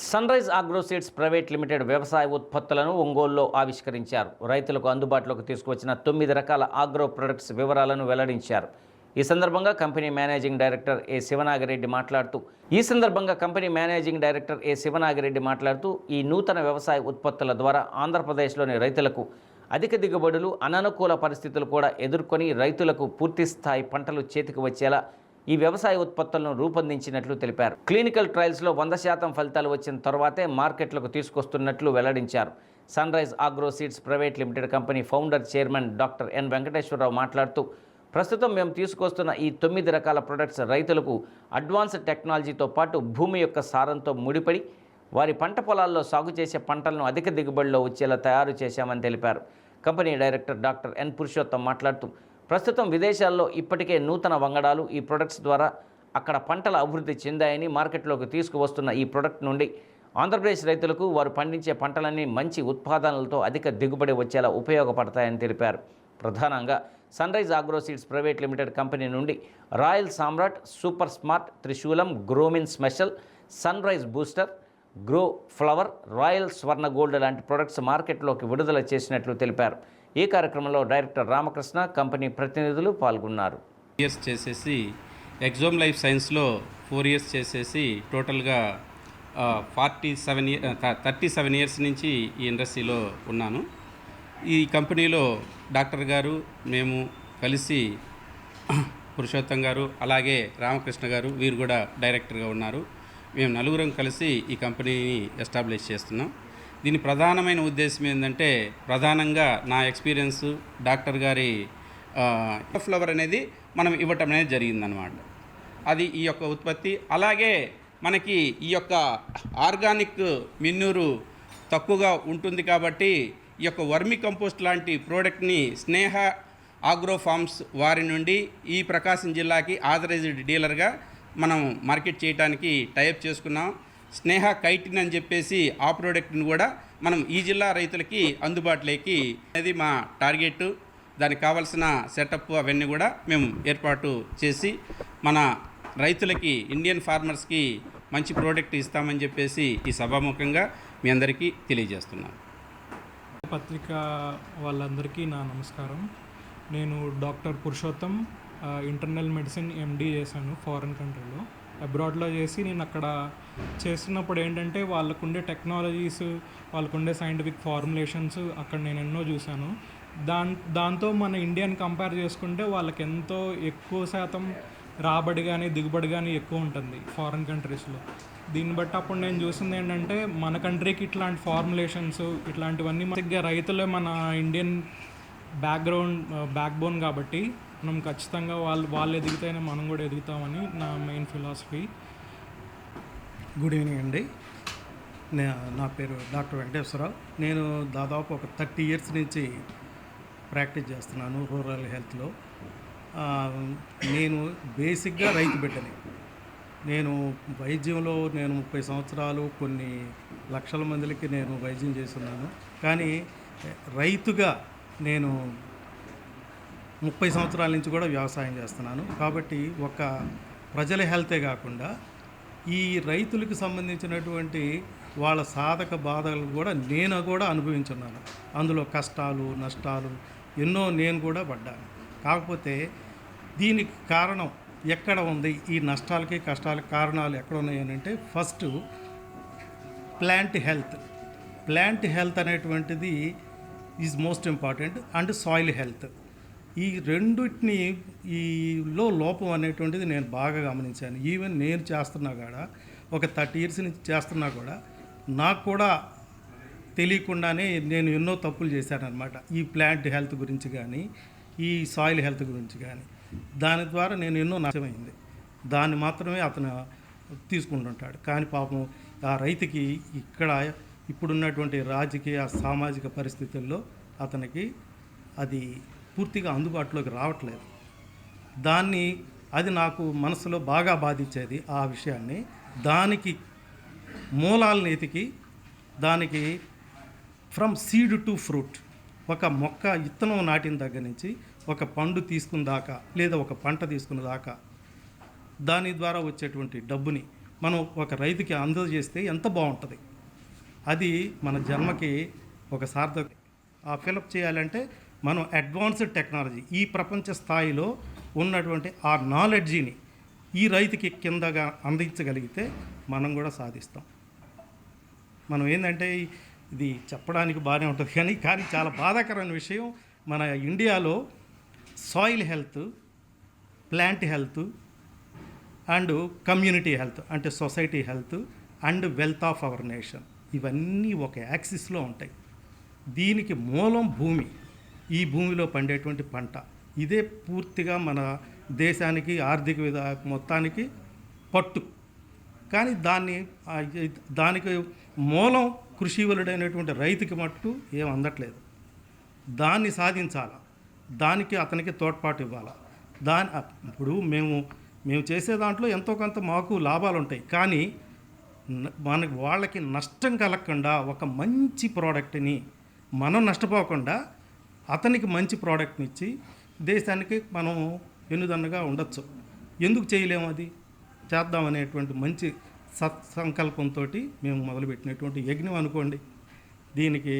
Sun rise private limited వ్యవసాయ ఉత్పత్తులను ఒంగోలులో ఆవిష్కరించారు. రైతులకు అందుబాటులోకి తీసుకువచ్చిన తొమ్మిది రకాల ఆగ్రో ప్రొడక్ట్స్ వివరాలను వెల్లడించారు. ఈ సందర్భంగా company managing director A Sivanagireddy మాట్లాడుతూ ఈ సందర్భంగా company managing director A Sivanagireddy మాట్లాడుతూ ఈ నూతన వ్యవసాయ ఉత్పత్తుల ద్వారా ఆంధ్రప్రదేశ్లోని రైతులకు అధిక దిగుబడులు అననుకూల పరిస్థితులు కూడా ఎదుర్కొని రైతులకు పూర్తి స్థాయి పంటలు చేతికి వచ్చేలా ఈ వ్యవసాయ ఉత్పత్తులను రూపొందించినట్లు తెలిపారు. క్లినికల్ ట్రయల్స్లో వంద శాతం ఫలితాలు వచ్చిన తర్వాతే మార్కెట్లకు తీసుకొస్తున్నట్లు వెల్లడించారు. Sunrise agro seeds private limited company founder chairman doctor N Venkateswara Rao మాట్లాడుతూ ప్రస్తుతం మేము తీసుకొస్తున్న ఈ తొమ్మిది రకాల ప్రొడక్ట్స్ రైతులకు అడ్వాన్స్డ్ టెక్నాలజీతో పాటు భూమి యొక్క సారంతో ముడిపడి వారి పంట పొలాల్లో సాగు చేసే పంటలను అధిక దిగుబడిలో వచ్చేలా తయారు చేశామని తెలిపారు. Company director doctor N Purushottam మాట్లాడుతూ ప్రస్తుతం విదేశాల్లో ఇప్పటికే నూతన వంగడాలు ఈ ప్రొడక్ట్స్ ద్వారా అక్కడ పంటల అభివృద్ధి చెందాయని మార్కెట్లోకి తీసుకువస్తున్న ఈ ప్రొడక్ట్ నుండి ఆంధ్రప్రదేశ్ రైతులకు వారు పండించే పంటలన్నీ మంచి ఉత్పాదనలతో అధిక దిగుబడి వచ్చేలా ఉపయోగపడతాయని తెలిపారు. ప్రధానంగా sunrise agro seeds agro seeds private limited company నుండి royal Samrat super smart Trishulam Gromin special sunrise booster grow flower royal Swarna gold లాంటి ప్రొడక్ట్స్ మార్కెట్లోకి విడుదల చేసినట్లు తెలిపారు. ఈ కార్యక్రమంలో డైరెక్టర్ రామకృష్ణ కంపెనీ ప్రతినిధులు పాల్గొన్నారు. ఇయర్స్ చేసేసి ఎగ్జామ్ లైఫ్ సైన్స్లో ఫోర్ ఇయర్స్ చేసేసి టోటల్గా forty seven year thirty seven years నుంచి ఈ ఇండస్ట్రీలో ఉన్నాను. ఈ కంపెనీలో డాక్టర్ గారు మేము కలిసి పురుషోత్తం గారు అలాగే రామకృష్ణ గారు వీరు కూడా డైరెక్టర్గా ఉన్నారు. మేము నలుగురం కలిసి ఈ కంపెనీని ఎస్టాబ్లిష్ చేస్తున్నాం. దీని ప్రధానమైన ఉద్దేశం ఏంటంటే ప్రధానంగా నా ఎక్స్పీరియన్స్ డాక్టర్ గారి ఫ్లవర్ అనేది మనం ఇవ్వటం అనేది జరిగిందనమాట అది ఈ యొక్క ఉత్పత్తి. అలాగే మనకి ఈ యొక్క ఆర్గానిక్ మిన్నూరు తక్కువగా ఉంటుంది కాబట్టి ఈ యొక్క వర్మి కంపోస్ట్ లాంటి ప్రోడక్ట్ని స్నేహ ఆగ్రో ఫార్మ్స్ వారి నుండి ఈ ప్రకాశం జిల్లాకి ఆథరైజ్డ్ డీలర్గా మనం మార్కెట్ చేయడానికి టైప్ చేసుకున్నాం. స్నేహ కైటిన్ అని చెప్పేసి ఆ ప్రోడక్ట్ని కూడా మనం ఈ జిల్లా రైతులకి అందుబాటులోకి అనేది మా టార్గెట్. దానికి కావాల్సిన సెటప్ అవన్నీ కూడా మేము ఏర్పాటు చేసి మన రైతులకి ఇండియన్ ఫార్మర్స్కి మంచి ప్రోడక్ట్ ఇస్తామని చెప్పేసి ఈ సభాముఖంగా మీ అందరికీ తెలియజేస్తున్నాను. పత్రిక వాళ్ళందరికీ నా నమస్కారం. నేను doctor Purushottam internal medicine MD చేశాను ఫారెన్ కంట్రీలో. అబ్రాడ్లో చేసి నేను అక్కడ చేస్తున్నప్పుడు ఏంటంటే వాళ్ళకుండే టెక్నాలజీస్ వాళ్ళకుండే సైంటిఫిక్ ఫార్ములేషన్స్ అక్కడ నేను ఎన్నో చూశాను. దాన్ దాంతో మన ఇండియాని కంపేర్ చేసుకుంటే వాళ్ళకి ఎంతో ఎక్కువ శాతం రాబడి కానీ దిగుబడి కానీ ఎక్కువ ఉంటుంది ఫారిన్ కంట్రీస్లో. దీన్ని బట్టి అప్పుడు నేను చూసింది ఏంటంటే మన కంట్రీకి ఇట్లాంటి ఫార్ములేషన్స్ ఇట్లాంటివన్నీ మనకి రైతులే మన ఇండియన్ బ్యాక్గ్రౌండ్ బ్యాక్ బోన్ కాబట్టి మనం ఖచ్చితంగా వాళ్ళు వాళ్ళు ఎదిగితేనే మనం కూడా ఎదుగుతామని నా మెయిన్ ఫిలాసఫీ గుడ్ ఈవినింగ్ అండి. నా పేరు డాక్టర్ వెంకటేశ్వరరావు. నేను దాదాపు ఒక థర్టీ ఇయర్స్ నుంచి ప్రాక్టీస్ చేస్తున్నాను రూరల్ హెల్త్లో. నేను బేసిక్గా రైతు బిడ్డని. నేను వైద్యంలో నేను ముప్పై సంవత్సరాలు కొన్ని లక్షల మందికి నేను వైద్యం చేస్తున్నాను. కానీ రైతుగా నేను ముప్పై సంవత్సరాల నుంచి కూడా వ్యవసాయం చేస్తున్నాను. కాబట్టి ఒక ప్రజల హెల్తే కాకుండా ఈ రైతులకు సంబంధించినటువంటి వాళ్ళ సాధక బాధలు కూడా నేను కూడా అనుభవించున్నాను. అందులో కష్టాలు నష్టాలు ఎన్నో నేను కూడా పడ్డాను. కాకపోతే దీనికి కారణం ఎక్కడ ఉంది? ఈ నష్టాలకి కష్టాలకి కారణాలు ఎక్కడ ఉన్నాయనంటే first plant health. Plant health అనేటువంటిది is most important and soil health. ఈ రెండిటిని ఈలో లోపం అనేటువంటిది నేను బాగా గమనించాను. ఈవెన్ నేను చేస్తున్నా కూడా ఒక థర్టీ ఇయర్స్ నుంచి చేస్తున్నా కూడా నాకు కూడా తెలియకుండానే నేను ఎన్నో తప్పులు చేశానన్నమాట. ఈ ప్లాంట్ హెల్త్ గురించి కానీ ఈ సాయిల్ హెల్త్ గురించి కానీ. దాని ద్వారా నేను ఎన్నో నష్టమైంది దాన్ని మాత్రమే అతను తీసుకుంటుంటాడు. కానీ పాపం ఆ రైతుకి ఇక్కడ ఇప్పుడున్నటువంటి రాజకీయ సామాజిక పరిస్థితుల్లో అతనికి అది పూర్తిగా అందుబాటులోకి రావట్లేదు. దాన్ని అది నాకు మనసులో బాగా బాధించేది ఆ విషయాన్ని. దానికి మూలాలను ఎతికి దానికి ఫ్రమ్ సీడ్ టు ఫ్రూట్ ఒక మొక్క ఇత్తనం నాటిన దగ్గర నుంచి ఒక పండు తీసుకున్న దాకా లేదా ఒక పంట తీసుకున్న దాకా దాని ద్వారా వచ్చేటువంటి డబ్బుని మనం ఒక రైతుకి అందజేస్తే ఎంత బాగుంటుంది? అది మన జన్మకి ఒక సార్థక. ఆ ఫిలప్ చేయాలంటే మనం అడ్వాన్స్డ్ టెక్నాలజీ ఈ ప్రపంచ స్థాయిలో ఉన్నటువంటి ఆ నాలెడ్జీని ఈ రైతుకి కిందగా అందించగలిగితే మనం కూడా సాధిస్తాం. మనం ఏంటంటే ఇది చెప్పడానికి బాగానే ఉంటుంది కానీ కానీ చాలా బాధాకరమైన విషయం మన ఇండియాలో soil health plant health and community health అంటే society health and wealth of our nation ఇవన్నీ ఒక యాక్సిస్లో ఉంటాయి. దీనికి మూలం భూమి. ఈ భూమిలో పండేటువంటి పంట. ఇదే పూర్తిగా మన దేశానికి ఆర్థిక విధ మొత్తానికి పట్టు. కానీ దాన్ని దానికి మూలం కృషివలుడైనటువంటి రైతుకి మట్టు ఏం అందట్లేదు. దాన్ని సాధించాల? దానికి అతనికి తోడ్పాటు ఇవ్వాలి? దాని ఇప్పుడు మేము మేము చేసే దాంట్లో ఎంతో కొంత మాకు లాభాలు ఉంటాయి. కానీ మనకు మనకి వాళ్ళకి నష్టం కలగకుండా ఒక మంచి ప్రోడక్ట్ని మనం నష్టపోకుండా అతనికి మంచి ప్రోడక్ట్ని ఇచ్చి దేశానికి మనం ఎన్నుదన్నగా ఉండొచ్చు. ఎందుకు చేయలేము అది? చేద్దామనేటువంటి మంచి సత్సంకల్పంతో మేము మొదలుపెట్టినటువంటి యజ్ఞం అనుకోండి. దీనికి